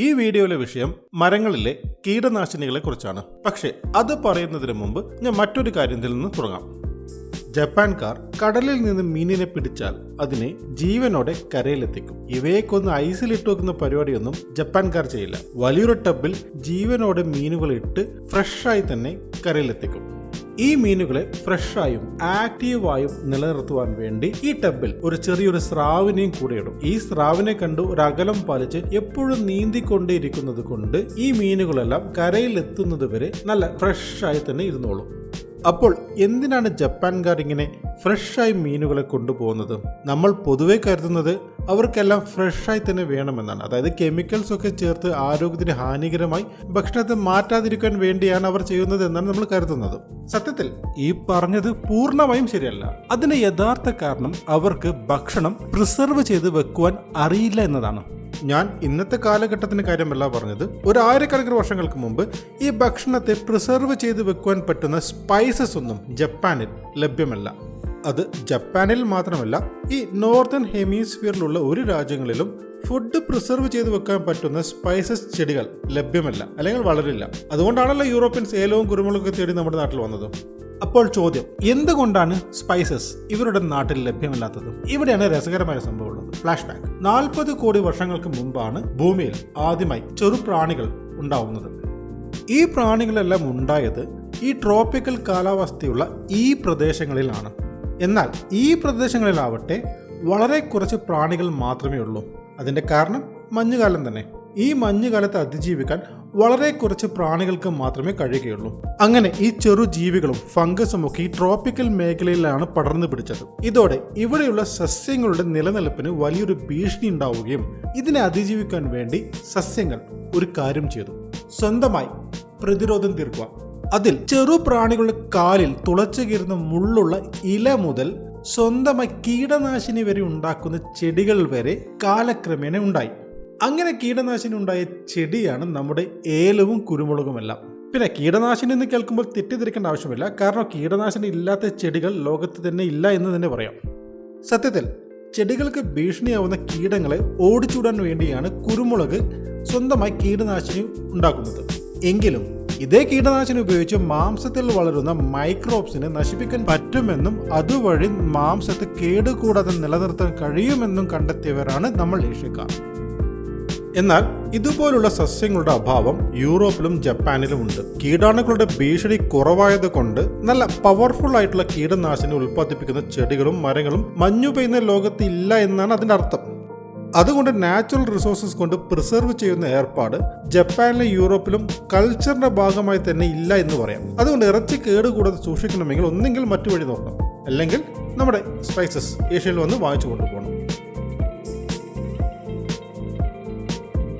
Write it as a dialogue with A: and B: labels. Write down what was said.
A: ഈ വീഡിയോയിലെ വിഷയം മരങ്ങളിലെ കീടനാശിനികളെ കുറിച്ചാണ്. പക്ഷേ അത് പറയുന്നതിന് മുമ്പ് ഞാൻ മറ്റൊരു കാര്യത്തിൽ നിന്ന് തുടങ്ങാം. ജപ്പാൻകാർ കടലിൽ നിന്ന് മീനിനെ പിടിച്ചാൽ അതിനെ ജീവനോടെ കരയിലെത്തിക്കും. ഇവയെ കൊന്ന് ഐസിലിട്ട് വെക്കുന്ന പരിപാടിയൊന്നും ജപ്പാൻകാർ ചെയ്യില്ല. വലിയൊരു ടബിൽ ജീവനോടെ മീനുകൾ ഇട്ട് ഫ്രഷായി തന്നെ കരയിലെത്തിക്കും. ഈ മീനുകളെ ഫ്രഷായും ആക്റ്റീവായും നിലനിർത്തുവാൻ വേണ്ടി ഈ ടബിൽ ഒരു ചെറിയൊരു സ്രാവിനെയും കൂടെ ഇടും. ഈ സ്രാവിനെ കണ്ടു ഒരു അകലം പാലിച്ച് എപ്പോഴും നീന്തിക്കൊണ്ടേയിരിക്കുന്നത് കൊണ്ട് ഈ മീനുകളെല്ലാം കരയിൽ എത്തുന്നത് വരെ നല്ല ഫ്രഷായി തന്നെ ഇരുന്നോളും. അപ്പോൾ എന്തിനാണ് ജപ്പാൻകാർ ഇങ്ങനെ ഫ്രഷായി മീനുകളെ കൊണ്ടുപോകുന്നത്? നമ്മൾ പൊതുവെ കരുതുന്നത് അവർക്കെല്ലാം ഫ്രഷായി തന്നെ വേണമെന്നാണ്. അതായത് കെമിക്കൽസ് ഒക്കെ ചേർത്ത് ആരോഗ്യത്തിന് ഹാനികരമായി ഭക്ഷണത്തെ മാറ്റാതിരിക്കാൻ വേണ്ടിയാണ് അവർ ചെയ്യുന്നത് എന്നാണ് നമ്മൾ കരുതുന്നത്. സത്യത്തിൽ ഈ പറഞ്ഞത് പൂർണമായും ശരിയല്ല. അതിന് യഥാർത്ഥ കാരണം അവർക്ക് ഭക്ഷണം പ്രിസർവ് ചെയ്ത് വെക്കുവാൻ അറിയില്ല എന്നതാണ്. ഞാൻ ഇന്നത്തെ കാലഘട്ടത്തിന്റെ കാര്യമല്ല പറഞ്ഞത്. ഒരു ആയിരക്കണക്കിന് വർഷങ്ങൾക്ക് മുമ്പ് ഈ ഭക്ഷണത്തെ പ്രിസർവ് ചെയ്ത് വെക്കുവാൻ പറ്റുന്ന സ്പൈസസ് ഒന്നും ജപ്പാനിൽ ലഭ്യമല്ല. അത് ജപ്പാനിൽ മാത്രമല്ല ഈ നോർത്തേൺ ഹെമിസ്ഫിയറിലുള്ള ഒരു രാജ്യങ്ങളിലും ഫുഡ് പ്രിസർവ് ചെയ്ത് വെക്കാൻ പറ്റുന്ന സ്പൈസസ് ചെടികൾ ലഭ്യമല്ല അല്ലെങ്കിൽ വളരില്ല. അതുകൊണ്ടാണല്ലോ യൂറോപ്യൻസ് ഏലവും കുരുമുളകൊക്കെ തേടി നമ്മുടെ നാട്ടിൽ വന്നത്. അപ്പോൾ ചോദ്യം എന്തുകൊണ്ടാണ് സ്പൈസസ് ഇവരുടെ നാട്ടിൽ ലഭ്യമല്ലാത്തത്? ഇവിടെയാണ് രസകരമായ സംഭവം ഉള്ളത്. ഫ്ലാഷ് ബാക്ക് നാൽപ്പത് കോടി വർഷങ്ങൾക്ക് മുമ്പാണ് ഭൂമിയിൽ ആദ്യമായി ചെറുപ്രാണികൾ ഉണ്ടാവുന്നത്. ഈ പ്രാണികളെല്ലാം ഉണ്ടായത് ഈ ട്രോപ്പിക്കൽ കാലാവസ്ഥയുള്ള ഈ പ്രദേശങ്ങളിലാണ്. എന്നാൽ ഈ പ്രദേശങ്ങളിലാവട്ടെ വളരെ കുറച്ച് പ്രാണികൾ മാത്രമേ ഉള്ളൂ. അതിന്റെ കാരണം മഞ്ഞുകാലം തന്നെ. ഈ മഞ്ഞുകാലത്ത് അതിജീവിക്കാൻ വളരെ കുറച്ച് പ്രാണികൾക്ക് മാത്രമേ കഴിയുകയുള്ളൂ. അങ്ങനെ ഈ ചെറു ജീവികളും ഫംഗസും ഒക്കെ ഈ ട്രോപ്പിക്കൽ മേഖലയിലാണ് പടർന്നു പിടിച്ചത്. ഇതോടെ ഇവിടെയുള്ള സസ്യങ്ങളുടെ നിലനിൽപ്പിന് വലിയൊരു ഭീഷണി ഉണ്ടാവുകയും ഇതിനെ അതിജീവിക്കാൻ വേണ്ടി സസ്യങ്ങൾ ഒരു കാര്യം ചെയ്തു. സ്വന്തമായി പ്രതിരോധം തീർക്കുക. അതിൽ ചെറു പ്രാണികളുടെ കാലിൽ തുളച്ചു കീറുന്ന മുള്ളുള്ള ഇല മുതൽ സ്വന്തമായി കീടനാശിനി വരെ ഉണ്ടാക്കുന്ന ചെടികൾ വരെ കാലക്രമേണ ഉണ്ടായി. അങ്ങനെ കീടനാശിനി ഉണ്ടായ ചെടിയാണ് നമ്മുടെ ഏലവും കുരുമുളകുമെല്ലാം പിന്നെ കീടനാശിനി എന്ന് കേൾക്കുമ്പോൾ തെറ്റിദ്ധരിക്കേണ്ട ആവശ്യമില്ല. കാരണം കീടനാശിനി ഇല്ലാത്ത ചെടികൾ ലോകത്ത് തന്നെ ഇല്ല എന്ന് തന്നെ പറയാം. സത്യത്തിൽ ചെടികൾക്ക് ഭീഷണിയാവുന്ന കീടങ്ങളെ ഓടിച്ചൂടാൻ വേണ്ടിയാണ് കുരുമുളക് സ്വന്തമായി കീടനാശിനി ഉണ്ടാക്കുന്നത്. എങ്കിലും ഇതേ കീടനാശിനി ഉപയോഗിച്ച് മാംസത്തിൽ വളരുന്ന മൈക്രോബ്സിനെ നശിപ്പിക്കാൻ പറ്റുമെന്നും അതുവഴി മാംസത്തെ കേടുകൂടാതെ നിലനിർത്താൻ കഴിയുമെന്നും കണ്ടെത്തിയവരാണ് നമ്മൾ ഏഷ്യക്കാർ. എന്നാൽ ഇതുപോലുള്ള സസ്യങ്ങളുടെ അഭാവം യൂറോപ്പിലും ജപ്പാനിലും ഉണ്ട്. കീടാണുക്കളുടെ ഭീഷണി കുറവായത് കൊണ്ട് നല്ല പവർഫുൾ ആയിട്ടുള്ള കീടനാശിനി ഉൽപ്പാദിപ്പിക്കുന്ന ചെടികളും മരങ്ങളും മഞ്ഞു പെയ്യുന്ന ലോകത്ത് ഇല്ല എന്നാണ് അതിന്റെ അർത്ഥം. അതുകൊണ്ട് നാച്ചുറൽ റിസോഴ്സസ് കൊണ്ട് പ്രിസർവ് ചെയ്യുന്ന ഏർപ്പാട് ജപ്പാനിലും യൂറോപ്പിലും കൾച്ചറിന്റെ ഭാഗമായി തന്നെ ഇല്ല എന്ന് പറയാം. അതുകൊണ്ട് ഇറച്ചി കേടുകൂടാതെ സൂക്ഷിക്കണമെങ്കിൽ ഒന്നെങ്കിൽ മറ്റു വഴി നോക്കണം. അല്ലെങ്കിൽ നമ്മുടെ സ്പൈസസ് ഏഷ്യയിൽ വന്ന് വാങ്ങിച്ചു കൊണ്ടുപോകണം.